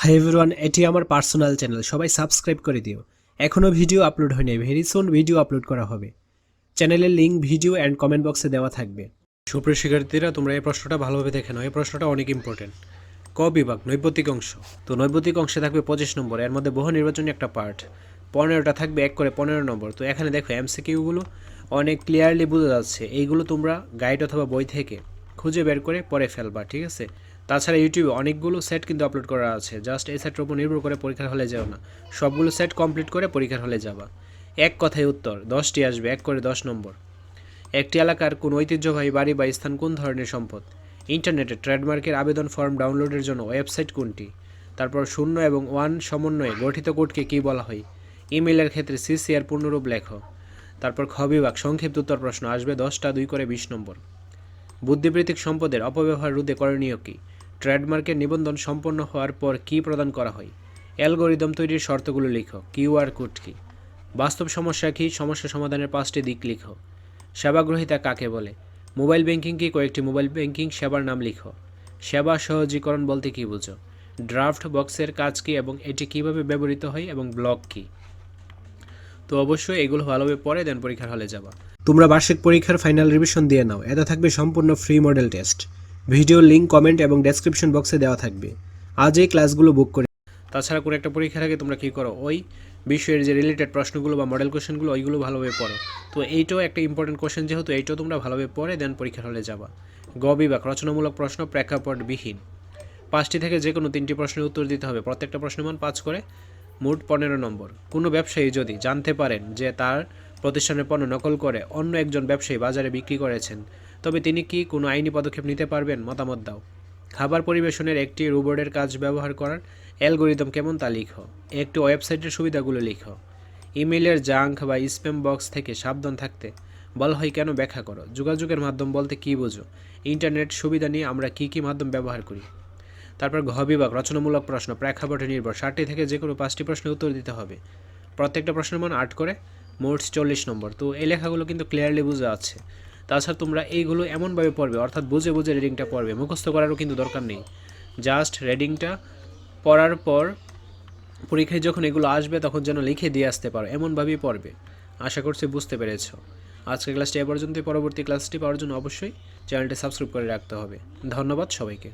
Hi everyone এটি আমার personal channel সবাই সাবস্ক্রাইব করে দিও। এখনও ভিডিও আপলোড হয়নি ভেরি সুন ভিডিও আপলোড করা হবে। চ্যানেলের লিঙ্ক ভিডিও অ্যান্ড কমেন্ট বক্সে দেওয়া থাকবে। সুপ্রিয় শিক্ষার্থীরা, তোমরা এই প্রশ্নটা ভালোভাবে দেখে নাও। এই প্রশ্নটা অনেক ইম্পর্টেন্ট ক বিভাগ নৈপতিক অংশ? তো নৈপতিক অংশে থাকবে পঁচিশ নম্বর, এর মধ্যে বহু নির্বাচনী একটা পার্ট পনেরোটা থাকবে এক করে পনেরো নম্বর। তো এখানে দেখো এমসিকিউগুলো অনেক ক্লিয়ারলি বোঝা যাচ্ছে। এইগুলো তোমরা গাইড অথবা বই থেকে খুঁজে বের করে পরে ফেলবা, ঠিক আছে? তাছাড়া ইউটিউবে অনেকগুলো সেট কিন্তু আপলোড করা আছে। জাস্ট এই সেটের উপর নির্ভর করে পরীক্ষার হলে যাও না। সবগুলো সেট কমপ্লিট করে পরীক্ষার হলে যাবা। এক কথায় উত্তর, দশটি আসবে, এক করে দশ নম্বর। একটি এলাকার কোন ঐতিহ্যবাহী বাড়ি বা স্থান কোন ধরনের সম্পদ? ইন্টারনেটে ট্রেডমার্কের আবেদন ফর্ম ডাউনলোডের জন্য ওয়েবসাইট কোনটি? তারপর শূন্য এবং ওয়ান সমন্বয়ে গঠিত কোডকে কী বলা হয়? ইমেলের ক্ষেত্রে সিসিআর পূর্ণরূপ লেখো। তারপর খ বিভাগ, সংক্ষিপ্ত উত্তর প্রশ্ন আসবে, দশটা দুই করে বিশ নম্বর। বুদ্ধিবৃত্তিক সম্পদের অপব্যবহার রোধে করণীয় কী? ট্রেডমার্কের নিবন্ধন সম্পন্ন হওয়ার পর কী প্রদান করা হয়? অ্যালগোরিদম তৈরির শর্তগুলো লিখো। কিউআর কোড কী? বাস্তব সমস্যা কী? সমস্যা সমাধানের পাঁচটি দিক লিখো। সেবাগ্রহিতা কাকে বলে? মোবাইল ব্যাংকিং কি? কয়েকটি মোবাইল ব্যাংকিং সেবার নাম লিখো। সেবা সহজীকরণ বলতে কী বুঝো? ড্রাফট বক্সের কাজ কী এবং এটি কীভাবে ব্যবহৃত হয় এবং ব্লক কী? তো অবশ্যই এগুলো ভালোভাবে পরে দেন পরীক্ষার হলে যাবা। তোমরা বার্ষিক পরীক্ষার ফাইনাল রিভিশন দিয়ে নাও। এটা থাকবে সম্পূর্ণ free model test. Video link comment এবং ডেসক্রিপশন বক্সে দেওয়া থাকবে। আজ এই ক্লাসগুলো বুক করে তাছাড়া কোনো একটা পরীক্ষার আগে তোমরা কী করো? ওই বিষয়ের যে রিলেটেড প্রশ্নগুলো বা মডেল কোশ্চেনগুলো ওইগুলো ভালোভাবে পড়ো। তো এইটাও একটা ইম্পর্টেন্ট কোশ্চেন যেহেতু, এইটাও তোমরা ভালোভাবে পড়ে দেন পরীক্ষার হলে যাবা। গ বিভাগ রচনামূলক প্রশ্ন প্রেক্ষাপটবিহীন পাঁচটি থেকে যে কোনো তিনটি প্রশ্নের উত্তর দিতে হবে। প্রত্যেকটা প্রশ্নের মান পাঁচ করে, মোট পনেরো নম্বর। কোনো ব্যবসায়ী যদি জানতে পারেন যে তার প্রতিষ্ঠানের পণ্য নকল করে অন্য একজন ব্যবসায়ী বাজারে বিক্রি করেছেন তবে তিনি কি কোনো আইনি পদক্ষেপ নিতে পারবেন? মতামত দাও। খাবার পরিবেশনের একটি রোবটের কাজ ব্যবহার করার অ্যালগোরিদম কেমন তা লিখো। একটি ওয়েবসাইটের সুবিধাগুলো লিখো। ইমেলের জাঙ্ক বা স্প্যাম বক্স থেকে সাবধান থাকতে বলা হয় কেন ব্যাখ্যা করো? যোগাযোগের মাধ্যম বলতে কী বোঝো? ইন্টারনেট সুবিধা নিয়ে আমরা কী কী মাধ্যম ব্যবহার করি? তারপর ঘ বিভাগ, রচনামূলক প্রশ্ন, প্রেক্ষাপটে নির্ভর। ষাটটি থেকে যে কোনো পাঁচটি প্রশ্নের উত্তর দিতে হবে। প্রত্যেকটা প্রশ্নের মান আট করে, মোট চল্লিশ নম্বর। তো এই লেখাগুলো কিন্তু ক্লিয়ারলি বোঝা আছে। তাছাড়া তোমরা এইগুলো এমনভাবে পড়বে, অর্থাৎ বুঝে বুঝে রিডিংটা পড়বে। মুখস্থ করারও কিন্তু দরকার নেই। জাস্ট রিডিংটা পড়ার পর পরীক্ষায় যখন এগুলো আসবে, তখন যেন লিখে দিয়ে আসতে পারো। এমনভাবেই পড়বে। আশা করছি বুঝতে পেরেছ। আজকের ক্লাসটি এ পর্যন্তই। পরবর্তী ক্লাসটি পাওয়ার জন্য অবশ্যই চ্যানেলটি সাবস্ক্রাইব করে রাখতে হবে। ধন্যবাদ সবাইকে।